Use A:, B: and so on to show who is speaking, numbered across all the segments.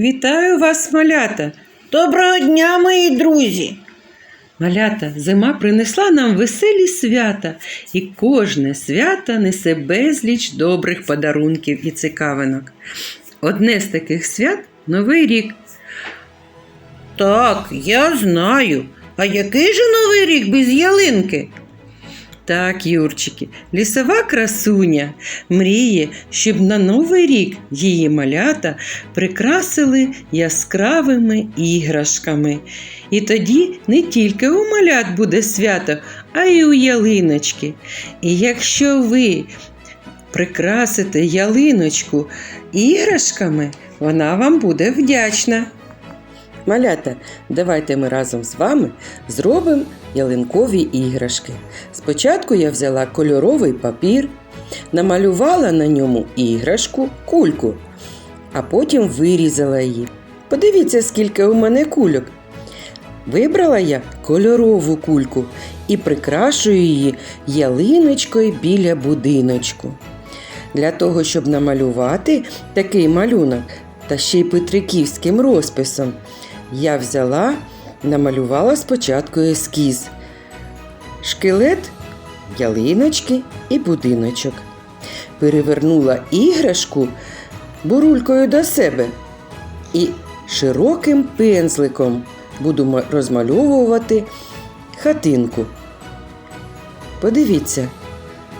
A: Вітаю вас, малята.
B: Доброго дня, мої друзі!
A: Малята, зима принесла нам веселі свята, і кожне свято несе безліч добрих подарунків і цікавинок. Одне з таких свят Новий рік.
B: Так, я знаю. А який же новий рік без ялинки?
A: Так, Юрчики, лісова красуня мріє, щоб на Новий рік її малята прикрасили яскравими іграшками. І тоді не тільки у малят буде свято, а й у ялиночки. І якщо ви прикрасите ялиночку іграшками, вона вам буде вдячна. Малята, давайте ми разом з вами зробимо ялинкові іграшки. Спочатку я взяла кольоровий папір, намалювала на ньому іграшку, кульку, а потім вирізала її. Подивіться, скільки у мене кульок. Вибрала я кольорову кульку і прикрашую її ялиночкою біля будиночку. Для того, щоб намалювати такий малюнок та ще й петриківським розписом, я взяла, намалювала спочатку ескіз, шкелет, ялиночки і будиночок. Перевернула іграшку бурулькою до себе і широким пензликом буду розмальовувати хатинку. Подивіться,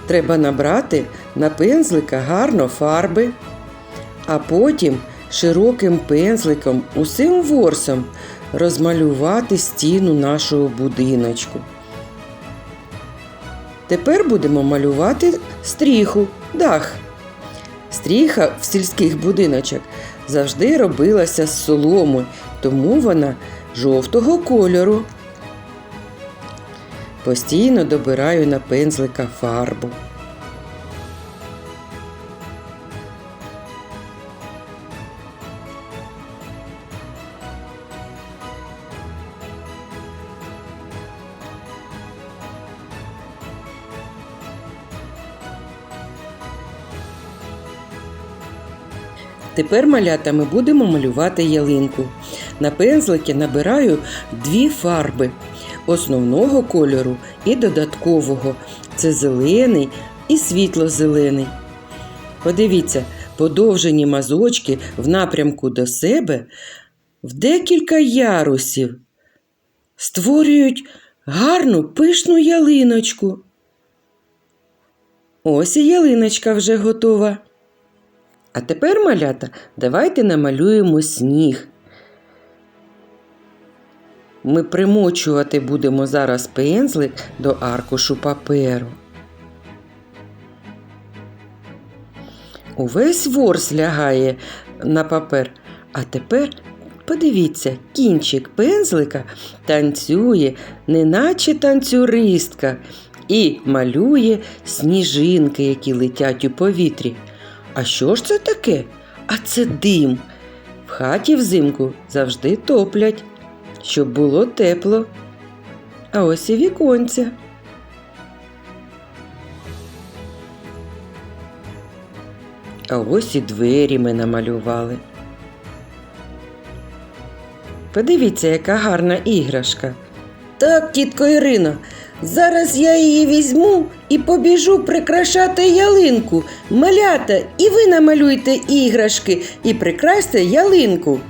A: треба набрати на пензлика гарно фарби, а потім широким пензликом усім ворсом розмалювати стіну нашого будиночку. Тепер будемо малювати стріху, дах. Стріха в сільських будиночок завжди робилася з соломи, тому вона жовтого кольору. Постійно добираю на пензлика фарбу. Тепер малята ми будемо малювати ялинку. На пензлики набираю дві фарби основного кольору і додаткового. Це зелений і світло-зелений. Подивіться, подовжені мазочки в напрямку до себе в декілька ярусів створюють гарну пишну ялиночку. Ось і ялиночка вже готова. А тепер, малята, давайте намалюємо сніг. Ми примочувати будемо зараз пензлик до аркушу паперу. Увесь ворс лягає на папер, а тепер подивіться, кінчик пензлика танцює, неначе танцюристка, і малює сніжинки, які летять у повітрі. А що ж це таке? А це дим. В хаті взимку завжди топлять, щоб було тепло. А ось і віконця. А ось і двері ми намалювали. Подивіться, яка гарна іграшка. Так, тітко Ірино, зараз я її візьму і побіжу прикрашати ялинку. Малята, і ви намалюйте іграшки і прикрасьте ялинку.